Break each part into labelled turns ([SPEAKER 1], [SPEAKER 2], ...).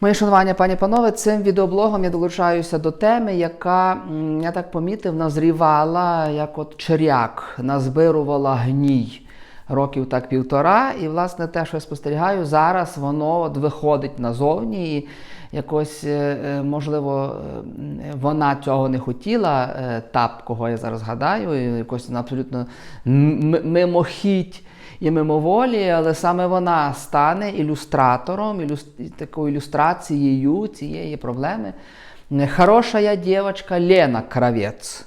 [SPEAKER 1] Мої шанування, пані панове, цим відеоблогом я долучаюся до теми, яка, я так помітив, назрівала, як от черяк, назбирувала гній років так півтора. І, власне, те, що я спостерігаю, зараз воно от виходить назовні. І якось, е, е, можливо, е, вона цього не хотіла, тап, кого я зараз гадаю, і якось вона абсолютно мимохідь і мимоволі, але саме вона стане ілюстратором, ілюс... такою ілюстрацією цієї проблеми. Хорошая девочка Лена Кравець.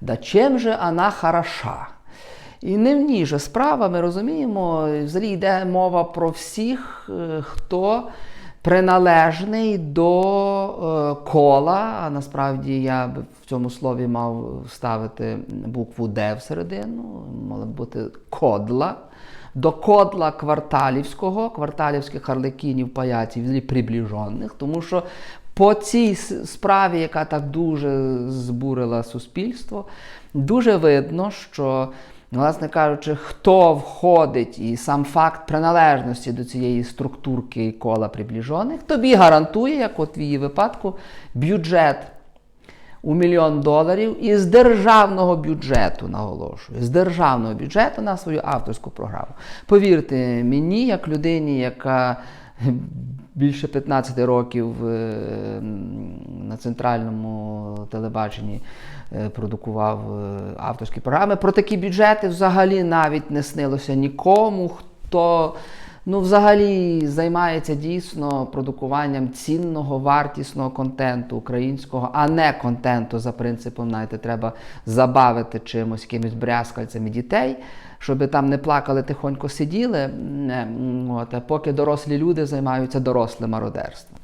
[SPEAKER 1] Да чим же вона хороша? І не в ній же справа, ми розуміємо, взагалі йде мова про всіх, е, хто приналежний до е, кола, а насправді я б в цьому слові мав вставити букву Д всередину, мала б бути кодла. До кодла кварталівського, кварталівських арлекінів, паяців, приближених, тому що по цій справі, яка так дуже збурила суспільство, дуже видно, що, власне кажучи, хто входить і сам факт приналежності до цієї структурки кола приближених, тобі гарантує, як от в її випадку, бюджет у мільйон доларів із державного бюджету, наголошую, з державного бюджету на свою авторську програму. Повірте мені, як людині, яка більше 15 років е, на центральному телебаченні е, продукував е, авторські програми. Про такі бюджети взагалі навіть не снилося нікому, хто ну, взагалі займається дійсно продукуванням цінного, вартісного контенту українського, а не контенту за принципом, знаєте, треба забавити чимось, якимось брязкальцями дітей, щоб там не плакали, тихонько сиділи, не, от, поки дорослі люди займаються дорослим мародерством.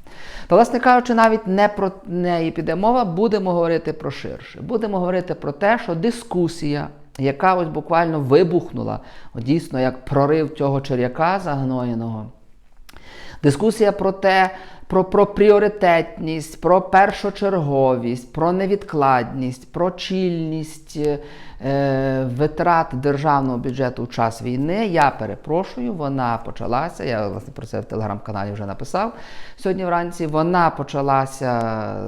[SPEAKER 1] Та, власне кажучи, навіть не про неї піде мова, будемо говорити про ширше. Будемо говорити про те, що дискусія, яка ось буквально вибухнула, дійсно як прорив цього черяка загноєного. Дискусія про те, про, про пріоритетність, про першочерговість, про невідкладність, про чільність е, витрат державного бюджету в час війни. Я перепрошую, вона почалася. Я власне про це в телеграм-каналі вже написав сьогодні вранці. Вона почалася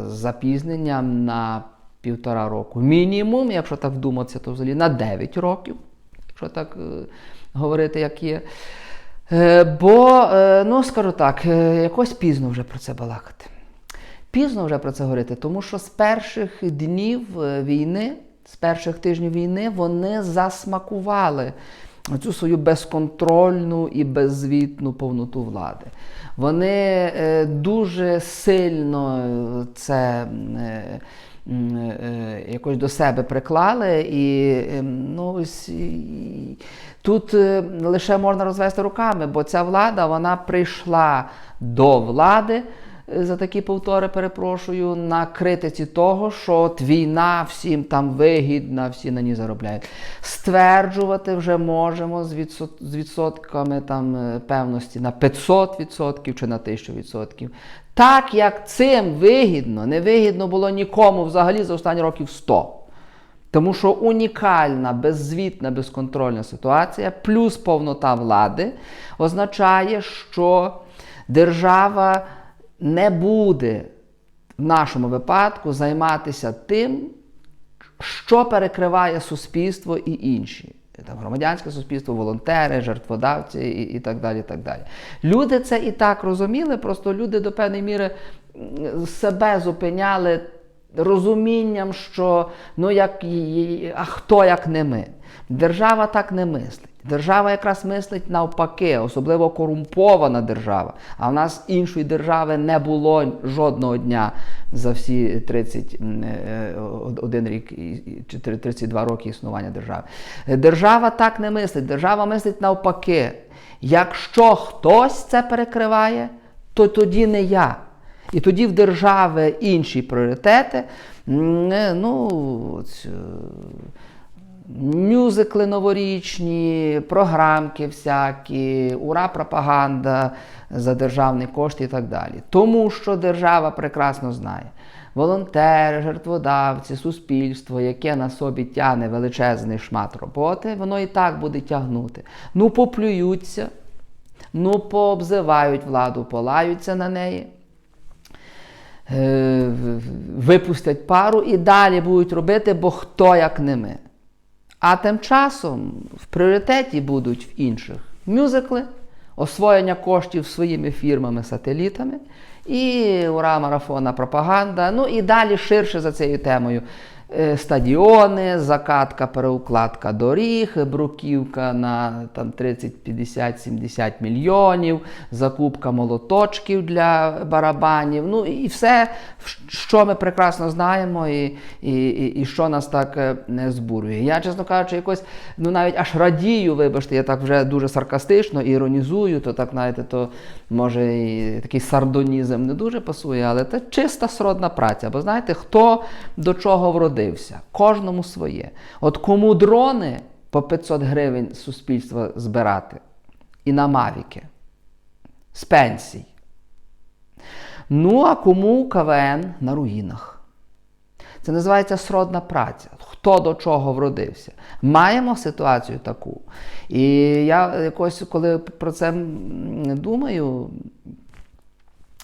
[SPEAKER 1] з запізненням на півтора року. Мінімум, якщо так вдуматися, то взагалі на 9 років, якщо так е, говорити, як є. Е, бо, е, ну скажу так, е, якось пізно вже про це балакати. Пізно вже про це говорити, тому що з перших днів війни, з перших тижнів війни, вони засмакували цю свою безконтрольну і беззвітну повноту влади. Вони дуже сильно це. Е, якось до себе приклали, і ем, ну, тут е, лише можна розвести руками, бо ця влада вона прийшла до влади. е, За такі повтори перепрошую на критиці того, що от війна всім там вигідна, всі на ній заробляють. Стверджувати вже можемо з, відсот, з відсотками там певності на 500% чи на 1000%. Так як цим вигідно, не вигідно було нікому взагалі за останні років 100. Тому що унікальна, беззвітна, безконтрольна ситуація, плюс повнота влади, означає, що держава не буде в нашому випадку займатися тим, що перекриває суспільство і інші. Там громадянське суспільство, волонтери, жертводавці і, і так далі. і так далі. Люди це і так розуміли, просто люди до певної міри себе зупиняли розумінням, що ну як а хто як не ми. Держава так не мислить. Держава якраз мислить навпаки, особливо корумпована держава. А в нас іншої держави не було жодного дня за всі 31 рік і- і- чи 32 роки існування держави. Держава так не мислить. Держава мислить навпаки. Якщо хтось це перекриває, то тоді не я. І тоді в держави інші пріоритети. Е, Ну, е, мюзикли новорічні, програмки всякі, ура, пропаганда за державний кошт і так далі. Тому що держава прекрасно знає. Волонтери, жертводавці, суспільство, яке на собі тягне величезний шмат роботи, воно і так буде тягнути. Ну, поплюються, ну, пообзивають владу, полаються на неї. Е, випустять пару і далі будуть робити, бо хто як не ми. А тим часом в пріоритеті будуть в інших мюзикли, освоєння коштів своїми фірмами-сателітами і ура марафона пропаганда. Ну і далі ширше за цією темою. Е, Стадіони, закатка, переукладка доріг, бруківка на там 30, 50, 70 мільйонів, закупка молоточків для барабанів. Ну і все, що ми прекрасно знаємо, і, і, і, і що нас так е, не збурює. Я, чесно кажучи, якось ну навіть аж радію, вибачте, я так вже дуже саркастично іронізую, то так, знаєте, то може і такий сардонізм не дуже пасує, але це чиста сродна праця. Бо знаєте, хто до чого вродився? Кожному своє. От кому дрони по 500 гривень суспільства збирати і на мавіки з пенсій. Ну, а кому КВН на руїнах. Це називається сродна праця. Хто до чого вродився. Маємо ситуацію таку. І я якось, коли про це думаю,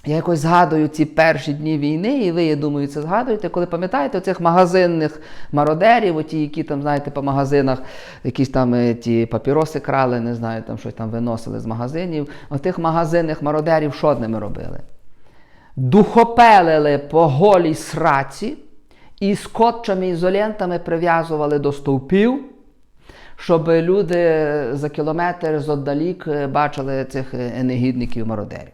[SPEAKER 1] я якось згадую ці перші дні війни, і ви, я думаю, це згадуєте, коли пам'ятаєте оцих магазинних мародерів, оті, які там, знаєте, по магазинах якісь там е, ті папіроси крали, не знаю, там щось там виносили з магазинів. Отих магазинних мародерів що ними робили? Духопелили по голій сраці і скотчами ізолентами прив'язували до стовпів, щоб люди за кілометр зодалік бачили цих е, негідників мародерів.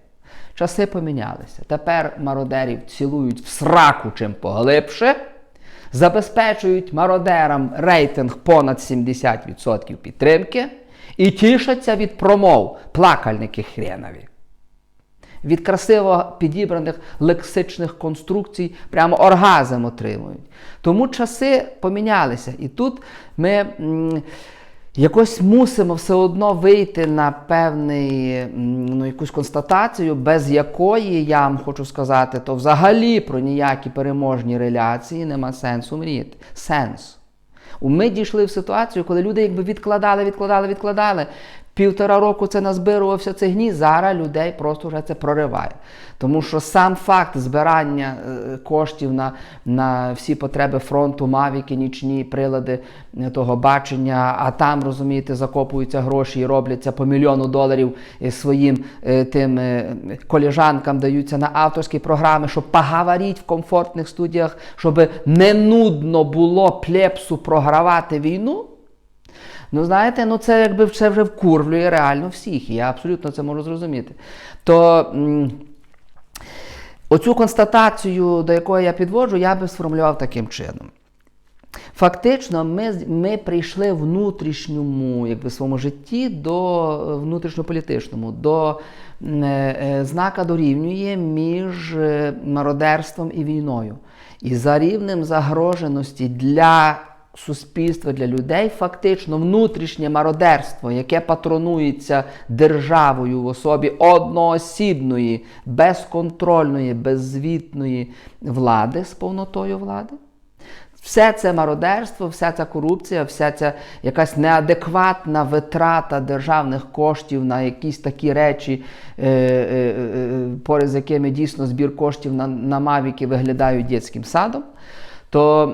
[SPEAKER 1] Часи помінялися. Тепер мародерів цілують в сраку чим поглибше, забезпечують мародерам рейтинг понад 70% підтримки і тішаться від промов плакальники хренові. Від красиво підібраних лексичних конструкцій прямо оргазм отримують. Тому часи помінялися. І тут ми якось мусимо все одно вийти на певний, ну, якусь констатацію, без якої, я вам хочу сказати, то взагалі про ніякі переможні реляції нема сенсу мріяти. Сенс. Ми дійшли в ситуацію, коли люди якби відкладали, відкладали, відкладали. Півтора року це назбирувався цей гній, зараз людей просто вже це прориває. Тому що сам факт збирання е, коштів на, на всі потреби фронту, мавіки, нічні прилади е, того бачення, а там, розумієте, закопуються гроші і робляться по мільйону доларів е, своїм тим коліжанкам, даються на авторські програми, щоб поговорити в комфортних студіях, щоб не нудно було плепсу програвати війну. Ну, знаєте, ну це якби це вже вкурвлює реально всіх. І я абсолютно це можу зрозуміти. То оцю констатацію, до якої я підводжу, я би сформулював таким чином. Фактично, ми, ми прийшли внутрішньому якби, своєму житті до е, внутрішньополітичному, до м, е, знака дорівнює між е, мародерством і війною. І за рівнем загроженості для суспільства, для людей, фактично внутрішнє мародерство, яке патронується державою в особі одноосібної, безконтрольної, беззвітної влади з повнотою влади. Все це мародерство, вся ця корупція, вся ця якась неадекватна витрата державних коштів на якісь такі речі, е, е, е, поряд з якими дійсно збір коштів на, на мавіки виглядають дитячим садом, то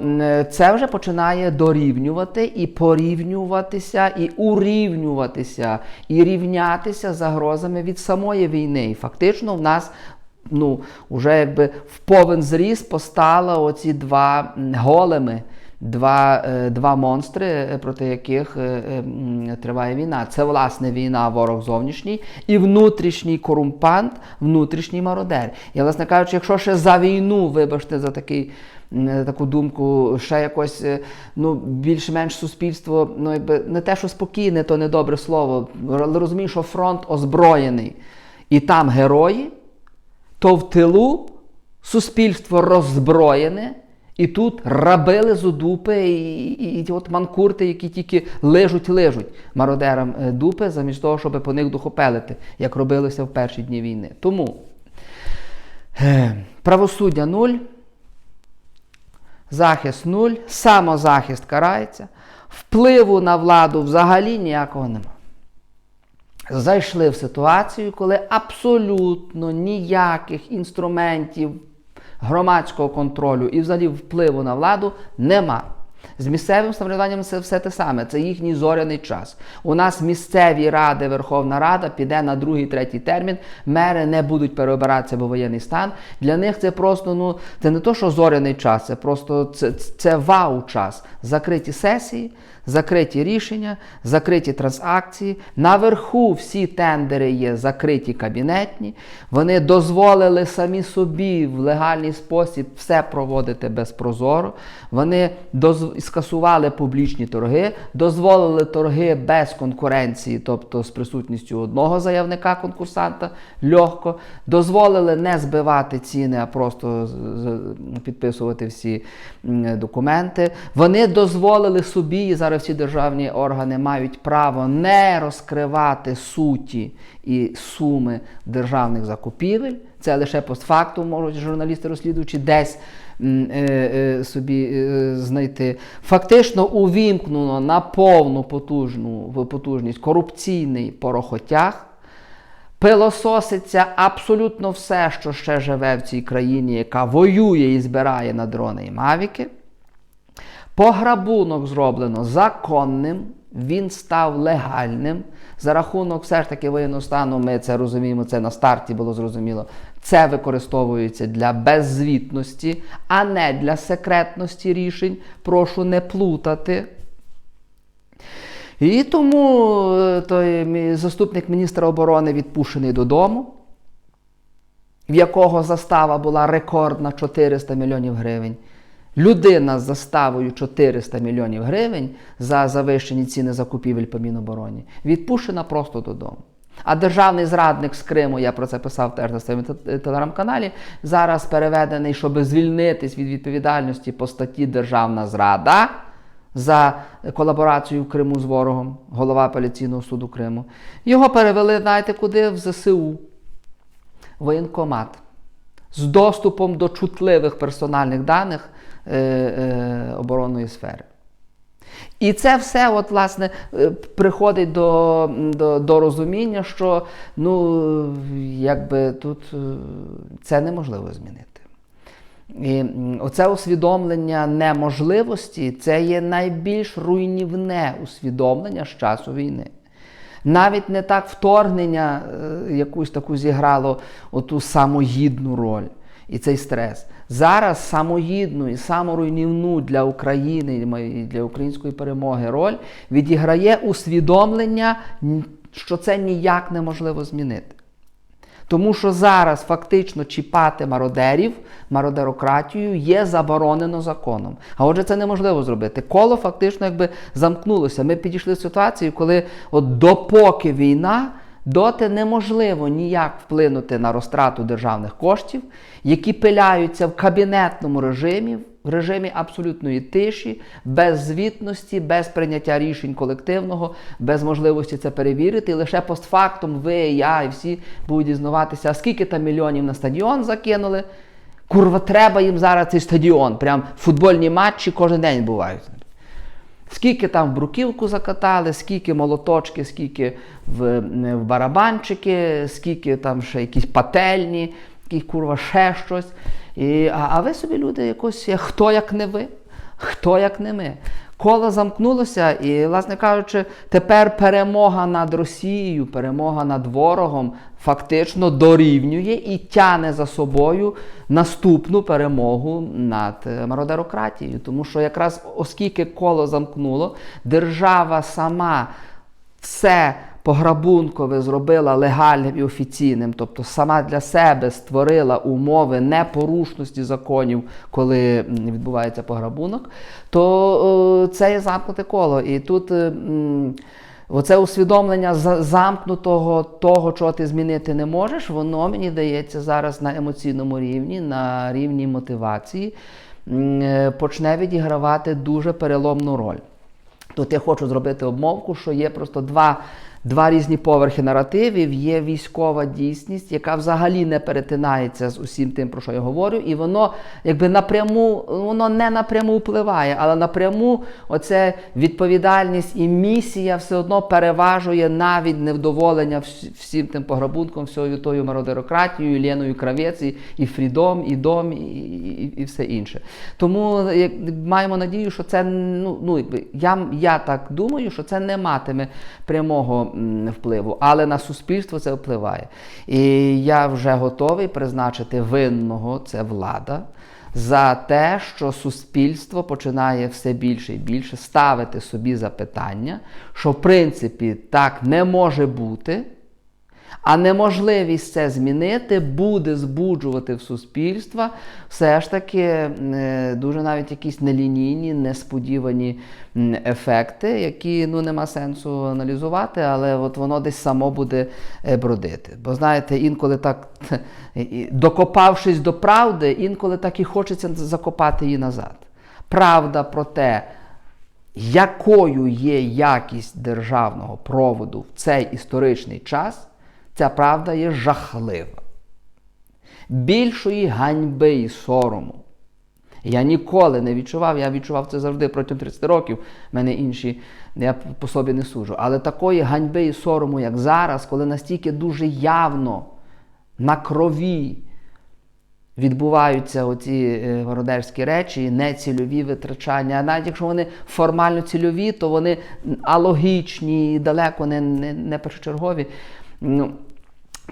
[SPEAKER 1] це вже починає дорівнювати і порівнюватися, і урівнюватися, і рівнятися загрозами від самої війни. І фактично в нас ну, вже якби в повен зріс постали оці два големи, два, е, два монстри, е, проти яких е, триває війна. Це власне війна, ворог зовнішній і внутрішній корумпант, внутрішній мародер. І, власне кажучи, якщо ще за війну, вибачте, за такий. Таку думку, ще якось ну, більш-менш суспільство, ну якби не те, що спокійне, то не добре слово. Але розумію, що фронт озброєний, і там герої, то в тилу суспільство роззброєне, і тут рабили з дупи, і, і, і от манкурти, які тільки лижуть мародерам е, дупи, замість того, щоб по них духопелити, як робилося в перші дні війни. Тому е, правосуддя нуль, захист нуль, самозахист карається, впливу на владу взагалі ніякого немає зайшли в ситуацію, коли абсолютно ніяких інструментів громадського контролю і взагалі впливу на владу нема. З місцевим самоврядуванням це все те саме, це їхній зоряний час. У нас місцеві ради, Верховна Рада піде на другий, третій термін. Мери не будуть переобиратися, бо воєнний стан. Для них це просто ну це не то, що зоряний час, це просто це, це вау-час. Закриті сесії, закриті рішення, закриті транзакції. Наверху всі тендери є закриті кабінетні. Вони дозволили самі собі в легальний спосіб все проводити безпрозоро. Вони доз... скасували публічні торги, дозволили торги без конкуренції, тобто з присутністю одного заявника конкурсанта легко, дозволили не збивати ціни, а просто підписувати всі документи. Вони дозволили собі, і зараз всі державні органи мають право не розкривати суті і суми державних закупівель. Це лише постфактум можуть журналісти розслідуючи десь е, е, собі е, знайти. Фактично увімкнено на повну потужну потужність корупційний порохотяг. Пилососиться абсолютно все, що ще живе в цій країні, яка воює і збирає на дрони і мавіки. Пограбунок зроблено законним, він став легальним. За рахунок все ж таки воєнного стану, ми це розуміємо, це на старті було зрозуміло. Це використовується для беззвітності, а не для секретності рішень. Прошу не плутати. І тому е, той заступник міністра оборони відпущений додому, в якого застава була рекордна 400 мільйонів гривень. Людина з заставою 400 мільйонів гривень за завищені ціни закупівель по Мінобороні відпущена просто додому. А державний зрадник з Криму, я про це писав теж на своєму телеграм-каналі, зараз переведений, щоб звільнитись від відповідальності по статті Державна зрада за колаборацію в Криму з ворогом, голова апеляційного суду Криму. Його перевели, знаєте, куди? В ЗСУ воєнкомат з доступом до чутливих персональних даних е, е, оборонної сфери. І це все, от, власне, е, приходить до, до, до розуміння, що ну, якби тут це неможливо змінити. І оце усвідомлення неможливості це є найбільш руйнівне усвідомлення з часу війни. Навіть не так вторгнення якусь таку зіграло оту самогідну роль і цей стрес. Зараз самогідну і саморуйнівну для України і для української перемоги роль відіграє усвідомлення, що це ніяк неможливо змінити. Тому що зараз фактично чіпати мародерів, мародерократію є заборонено законом. А отже, це неможливо зробити. Коло фактично якби замкнулося. Ми підійшли в ситуацію, коли от допоки війна, доти неможливо ніяк вплинути на розтрату державних коштів, які пиляються в кабінетному режимі, в режимі абсолютної тиші, без звітності, без прийняття рішень колективного, без можливості це перевірити. І лише постфактум ви, я і всі будуть дізнаватися, скільки там мільйонів на стадіон закинули. Курва, треба їм зараз цей стадіон. Прям футбольні матчі кожен день бувають. Скільки там в бруківку закатали, скільки молоточки, скільки в, в барабанчики, скільки там ще якісь пательні, якісь курва ще щось. І, а, а ви собі люди якось, хто як не ви, хто як не ми. Коло замкнулося, і, власне кажучи, тепер перемога над Росією, перемога над ворогом фактично дорівнює і тяне за собою наступну перемогу над е, мародерократією. Тому що якраз оскільки коло замкнуло, держава сама все пограбункове зробила легальним і офіційним, тобто сама для себе створила умови непорушності законів, коли відбувається пограбунок, то е, це є замкнуте коло. І тут. е, Оце усвідомлення замкнутого того, чого ти змінити не можеш, воно мені дається зараз на емоційному рівні, на рівні мотивації, е, почне відігравати дуже переломну роль. Тут я хочу зробити обмовку, що є просто два два різні поверхи наративів. Є військова дійсність, яка взагалі не перетинається з усім тим, про що я говорю, і воно якби напряму, воно не напряму впливає, але напряму оце відповідальність і місія все одно переважує навіть невдоволення всім тим пограбунком, всією тою мародерократією, Леною Кравець, і, і Фрідом, і Дом, і, і, і все інше. Тому як, маємо надію, що це ну, ну якби, я, я так думаю, що це не матиме прямого впливу, але на суспільство це впливає. І я вже готовий призначити винного, це влада. За те, що суспільство починає все більше і більше ставити собі запитання, що в принципі так не може бути, а неможливість це змінити буде збуджувати в суспільства все ж таки е, дуже навіть якісь нелінійні, несподівані ефекти, які ну нема сенсу аналізувати, але от воно десь само буде е, бродити. Бо знаєте, інколи так, докопавшись до правди, інколи так і хочеться закопати її назад. Правда про те, якою є якість державного проводу в цей історичний час, ця правда є жахлива. Більшої ганьби і сорому. Я ніколи не відчував, я відчував це завжди протягом 30 років. В мене інші, я по собі не суджу. Але такої ганьби і сорому, як зараз, коли настільки дуже явно на крові відбуваються оці е, мародерські речі, нецільові витрачання. А навіть якщо вони формально цільові, то вони алогічні, далеко не, не, не першочергові. Ну,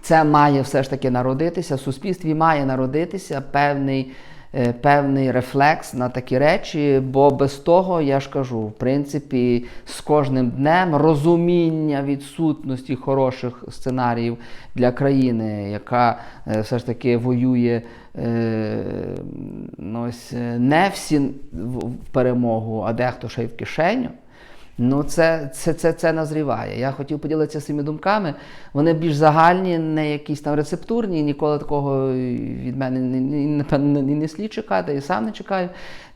[SPEAKER 1] це має все ж таки народитися, в суспільстві має народитися певний, е, певний рефлекс на такі речі, бо без того, я ж кажу, в принципі, з кожним днем розуміння відсутності хороших сценаріїв для країни, яка е, все ж таки воює е, ну, ось, не всі в перемогу, а дехто ще й в кишеню. Ну, це, це, це, це назріває. Я хотів поділитися своїми думками. Вони більш загальні, не якісь там рецептурні. Ніколи такого від мене не, не, напевно, не, слід чекати, і сам не чекаю.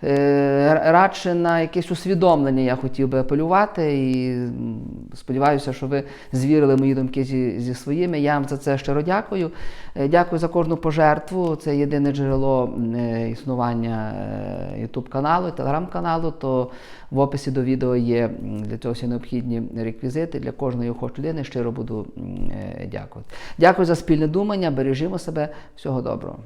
[SPEAKER 1] Е, радше на якесь усвідомлення я хотів би апелювати. І сподіваюся, що ви звірили мої думки зі, зі своїми. Я вам за це щиро дякую. Е, Дякую за кожну пожертву. Це єдине джерело е, існування YouTube каналу, телеграм-каналу. То в описі до відео є для цього всі необхідні реквізити для кожної охочої людини. Щиро буду е, дякувати. Дякую за спільне думання. Бережімо себе. Всього доброго.